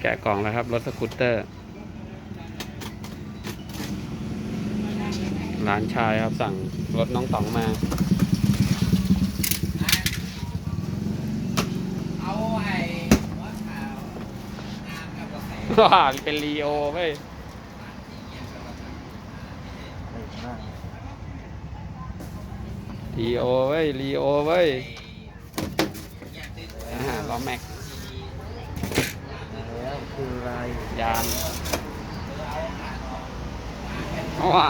แกะกล่องแล้วครับ รถสกูตเตอร์ หลานชายครับสั่งรถน้องต๋องมาเอาไอ้วขาน้ำกับกาแฟว้าเป็นลีโอเว้ยลีโอเว้ยลีโอเว้ยล้อแม็ก คืออะไรยางว้า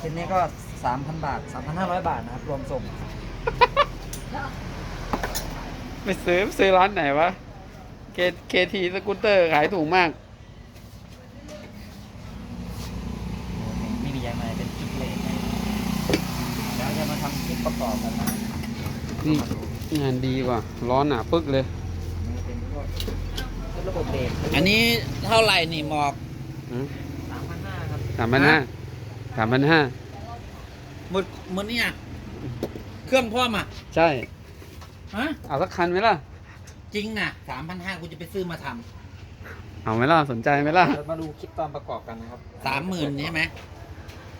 ชิ้นนี้ก็ 3,000 บาท 3,500 บาทนะครับ รวมส่ง ไปซื้อไปซื้อร้านไหนวะ เคเคทีสกูตเตอร์ขายถูกมาก ไม่มีอะไรเป็นคลิปเลยแล้วจะมาทำคลิ ปประกอบกันนะนี่งานดีว่ะ ร้อนหนาปึ๊กเลยนี่เป็นพวกเป็นระบบเบรกอันนี้เท่าไหร่นี่หมอก3,500ครับสามพันห้าสามพันห้า หมดหมดเนี่ยเครื่องพ่อมอะใช่ ฮะเอาสักคันไหมล่ะ จริงน่ะสามพันห้ากูจะไปซื้อมาทเอาไหมล่ะ สนใจไหมล่ะ เรามาดูคลิปตอนประกอบกันนะครับำสามหมื่นใช่ไหม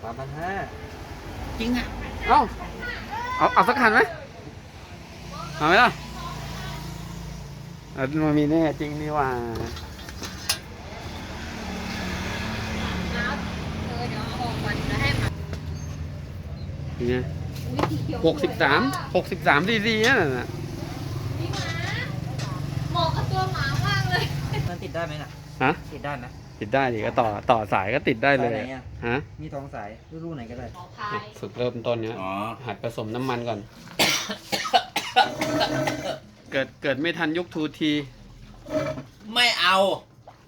3,500จริงอะ เอา เอาเอาสักคันไหมเอาไหมล่ะเอามันมีแน่จริงนี่ว่าครับเออเดี๋ยวเอาออกก่อนจะให้หมาเป็นไงวิธีเขียวหกสิบสามหกสิบสามซีซีนั่นน่ะพี่หมาเหมาะกับตัวหมามากเลย มันติดได้ไหมน่ะ ฮะ ติดได้ไหม ติดได้ดิก็ต่อต่อสายก็ติดได้เลยสายไหนอะ ฮะมีทองสายรูไหนก็ได้ ขอพาอะยฝึกเริ่มต้นเนี้ยอ๋อ หัดผสมน้ำมันก่อน เกิดเกิดไม่ทันยุคทูทีไม่เอา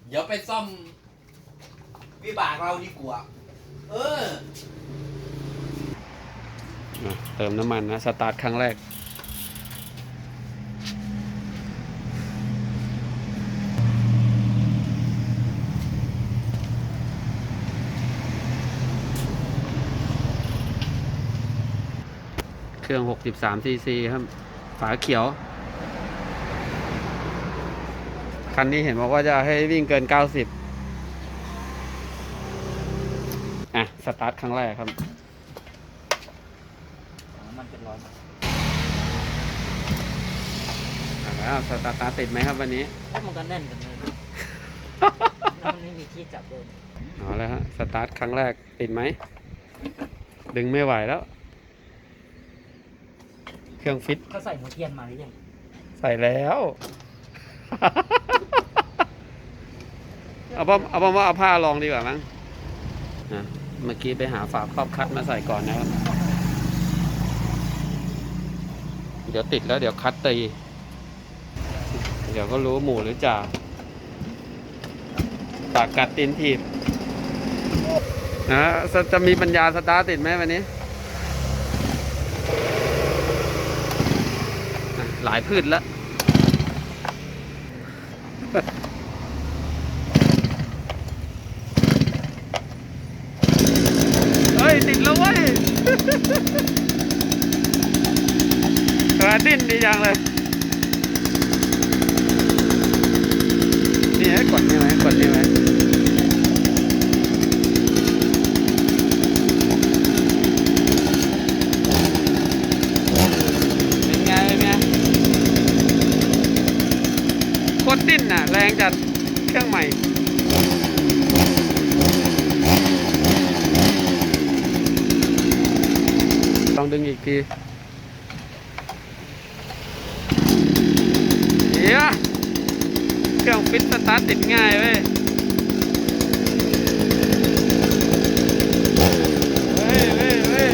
เดี๋ยวไปซ่อม วิบากเราดีกว่า เอออะเติมน้ำมันนะ สตาร์ทครั้งแรก เครื่อง 63 ซีซีครับ ฝาเขียว คันนี้เห็นบอกว่าจะให้วิ่งเกิน 90 อะ สตาร์ทครั้งแรกครับอ๋อมันเป็นร้อยมาอะแล้วสตาร์ทติดไหมครับวันนี้แล้วมันก็แน่นกันเลยแล้วมันไม่มีที่จับด้วยเอาแล้วฮะ สตาร์ทครั้งแรกติดไหม ดึงไม่ไหวแล้วเค รื่องฟิตเขาใส่หัวเทียนมาหรือยังใส่แล้ว เอาป้าเอาป้าว่าเอาผ้าลองดีกว่ามั้งอะเมื่อกี้ไปหาฝาครอบคัดมาใส่ก่อนนะครับเดี๋ยวติดแล้วเดี๋ยวคัดตี เดี๋ยวก็รู้หมูหรือจ่าปากกัดตีนถีบนะจะจะมีปัญญาสตาร์ทติดไหมวันนี้อะ หลายพืชแล้วเฮ้ย ติดแล้วเว้ยกระดิ้นดีจังเลย นี่ให้กดนี่ไหมกดนี่ไหมเป็นไง เป็นไงโคตรดิ้นน่ะ แรงจัดเครื่องใหม่ลองดึงอีกทีเดี๋ยวเครื่องฟิตสตาร์ทติดง่ายเว้ย เฮ้ยเฮ้ยเฮ้ย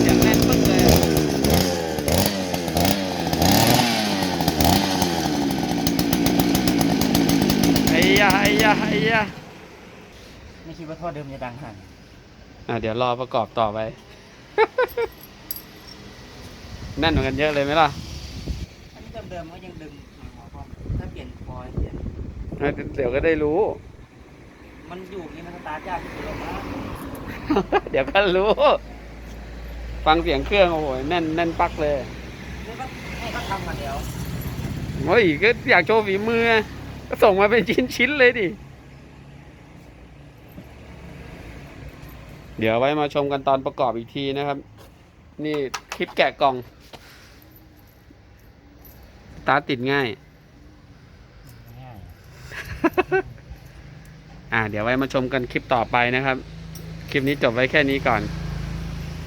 เสียงแน่นปึ๊กเลยไอ้ ยะไอ้ยะไอ้ยะไม่คิดว่าท่อเดิมจะดังขนาดนี้อะเดี๋ยวรอประกอบต่อไป แน่นเหมือนกันเยอะเลยไหมล่ะอันนี้เดิมๆก็ยังดึงหัวพอถ้าเปลี่ยนคอยเปลี่ยนเดี๋ยวก็ได้รู้ มันอยู่นี่มันสตาร์ทยากที่สุดแล้วนะเดี๋ยวก็รู้ ฟังเสียงเครื่องโอ้โหแน่นแน่นปักเลยนี่ก็ให้เขาทำมาเดียว โอ้ยก็อยากโชว์ฝีมือไง ก็ส่งมาเป็นชิ้นชิ้นๆเลยดิ เดี๋ยวไว้มาชมกันตอนประกอบอีกทีนะครับ นี่คลิปแกะกล่องสตาร์ทติดง่ายง่าย อ่า เดี๋ยวไว้มาชมกันคลิปต่อไปนะครับ คลิปนี้จบไว้แค่นี้ก่อนค